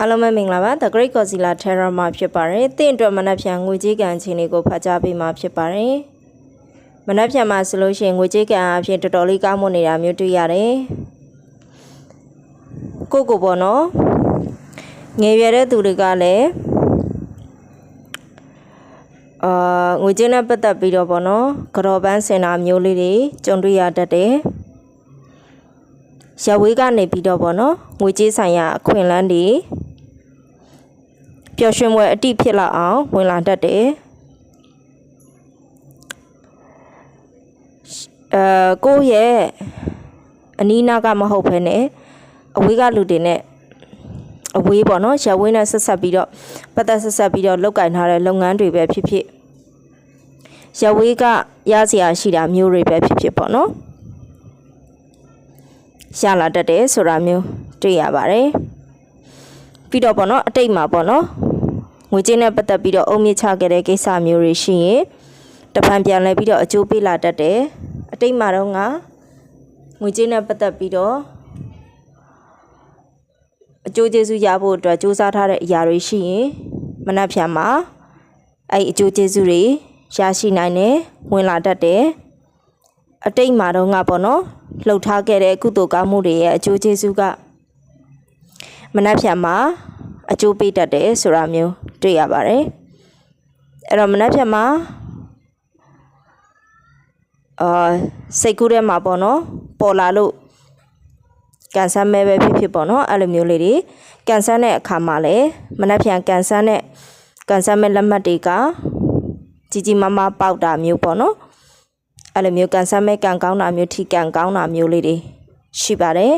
အားလုံးပဲမင်္ဂလာပါ The Great Godzilla Terror မှာဖြစ်ပါတယ်။တင့်အတွက်မနက်ဖြန်ငွေကြေးကံချင်းလေးကိုဖတ်ကြားပေးမှာဖြစ်ပါတယ်။မနက်ဖြန်မှာဆိုလို့ရှိရင်ငွေကြေးကံအဖြစ်တော်တော်လေးကောင်းမွန်နေတာမျိုးတွေ့ရတယ်။ကိုကိုပေါ့နော်။ငယ်ရွယ်တဲ့သူတွေကလည်းအာငွေကြေးနဲ့ပတ်သက်ပြီးတော့ပေါ့နော်။ကြော်ပန်းစင်တာမျိုးလေးတွေကြုံတွေ့ရတတ်တယ်။ရဝေးကနေပြီးတော့ပေါ့နော်ငွေကြေးဆိုင်ရာအခွင့်အလမ်းတွေ ပျော်ရွှင်ပွဲအတိဖြစ်လောက်အောင်ဝင်လာတတ်တယ်အဲကိုယ့်ရဲ့အနီးနားကမဟုတ်ဘဲနဲ့အဝေးကလူတွေနဲ့အဝေးပေါ့နော်ရဝေးနဲ့ဆက်ဆက်ပြီးတော့ပတ်သက်ဆက်ဆက်ပြီးတော့လောက်ကင်ထားတဲ့လုပ်ငန်းတွေပဲဖြစ်ဖြစ်ရဝေးကရစရာရှိတာမျိုးတွေပဲဖြစ်ဖြစ်ပေါ့နော်ရလာတတ်တယ်ဆိုတာမျိုးတွေ့ရပါတယ်ပြီးတော့ပေါ့နော်အတိတ်မှာပေါ့နော် ငွေကြေးနဲ့ပတ်သက်ပြီးတော့အုံမြင့်ချခဲ့တဲ့ကိစ္စမျိုးတွေရှိရင်တဖန်ပြန်လဲပြီးတော့အကျိုးပေးလာတတ်တယ်အတိတ်မှာတော့ငါငွေကြေးနဲ့ပတ်သက်ပြီးတော့အကျိုးကျေးဇူးရဖို့အတွက်စူးစမ်းထားတဲ့အရာတွေရှိရင်မနှက်ဖြန်မှာအဲ့ဒီအကျိုးကျေးဇူးတွေရရှိနိုင်တယ်ဝင်လာတတ်တယ်အတိတ်မှာတော့ငါပေါ့နော်လှုပ်ထားခဲ့တဲ့ကုသိုလ်ကောင်းမှုတွေရဲ့အကျိုးကျေးဇူးကမနှက်ဖြန်မှာအကျိုးပေးတတ်တယ်ဆိုတာမျိုး တွေ့ရပါတယ်အဲ့တော့မနှက်ဖြန်မှာအာစိတ်ကူးထဲမှာပေါ့နော်ပေါ်လာလို့ကန်ဆန်းမဲပဲဖြစ်ဖြစ်ပေါ့နော်အဲ့လိုမျိုးလေးတွေကန်ဆန်းတဲ့အခါမှာလည်းမနှက်ဖြန်ကန်ဆန်းတဲ့ကန်ဆန်းမဲ့လက်မှတ်တွေကကြီးကြီးမားမားပေါက်တာမျိုးပေါ့နော်အဲ့လိုမျိုးကန်ဆန်းမဲ့ကန်ကောင်းတာမျိုးထိကန်ကောင်းတာမျိုးလေးတွေရှိပါတယ်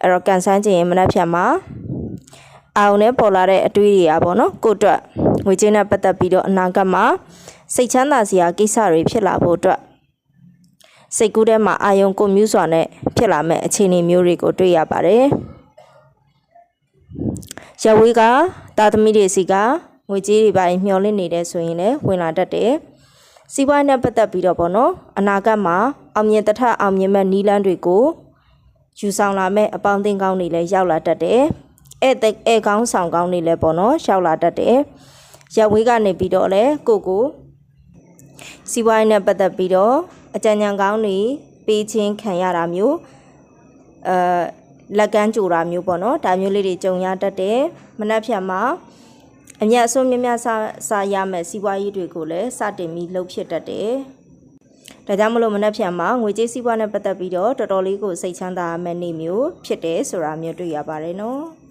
အဲ့တော့ကန်ဆန်းခြင်းရင်မနှက်ဖြတ်မှာ အောင်နဲ့ပေါ်လာတဲ့အတွေးတွေอ่ะပေါ့နော်ကိုယ့်အတွက်ငွေကြေးနဲ့ပတ်သက်ပြီးတော့အနာဂတ်မှာစိတ်ချမ်းသာစရာကိစ္စတွေဖြစ်လာဖို့အတွက်စိတ်ကူးထဲမှာအာယုံကိုမျိုးစွာနဲ့ဖြစ်လာမဲ့အခြေအနေမျိုးတွေကိုတွေ့ရပါတယ်ရဝေးကတာသမီတွေစီကငွေကြေးတွေပိုင်းမျှော်လင့်နေတဲ့ဆိုရင်လည်းဝင်လာတတ်တယ်စီးပွားရေးနဲ့ပတ်သက်ပြီးတော့ပေါ့နော်အနာဂတ်မှာအောင်မြင်တထအောင်မြင်မဲ့နီးလန်းတွေကိုယူဆောင်လာမဲ့အပေါင်းအသင်းကောင်းတွေလည်းရောက်လာတတ်တယ်။ ဧည့်သည်ဧည့်ကောင်းဆောင်ကောင်းတွေလည်းပေါ့နော်ရောက်လာတတ်တယ်။ရက်ဝေးကနေပြီးတော့လည်းကိုကိုစီးပွားရေးနဲ့ပတ်သက်ပြီးတော့အကြံဉာဏ်ကောင်းတွေပေးချင်းခံရတာမျိုးအဲလက်ကမ်းကြိုတာမျိုးပေါ့နော်ဒါမျိုးလေးတွေကြုံရတတ်တယ်။မနှက်ဖြတ်မှာအမျက်အစွန်းများများစားစားရမယ်စီးပွားရေးတွေကိုလည်းစတင်ပြီးလှုပ်ဖြစ်တတ်တယ်။ဒါကြောင့်မလို့မနှက်ဖြန်မှာငွေကြေးစီးပွားနဲ့ပတ်သက်ပြီးတော့တော်တော်လေးကိုစိတ်ချမ်းသာရမယ့်နေ့မျိုးဖြစ်တယ်ဆိုတာမျိုးတွေ့ရပါတယ်နော်။